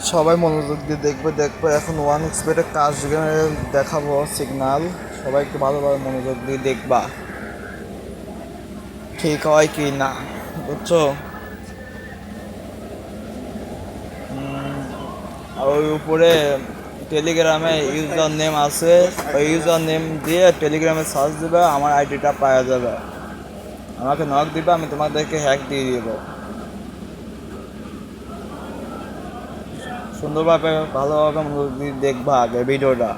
সবাই মনোযোগ দিয়ে দেখবে দেখবে। এখন ওয়ান এক্সপেটে কাজ দেখাবো সিগনাল সবাই একটু ভালোভাবে মনোযোগ দিয়ে দেখবা। ঠিক হয় কি না? বুঝছ? আর ওই উপরে টেলিগ্রামে ইউজার নেম আছে। ওই ইউজার নেম দিয়ে টেলিগ্রামে সার্চ দেবে, আমার আইডিটা পাওয়া যাবে। আমাকে নক দিবে, আমি তোমাদেরকে হ্যাক দিয়ে দেবো। সুন্দরভাবে ভালোভাবে দেখবা আগে ভিডিওটা।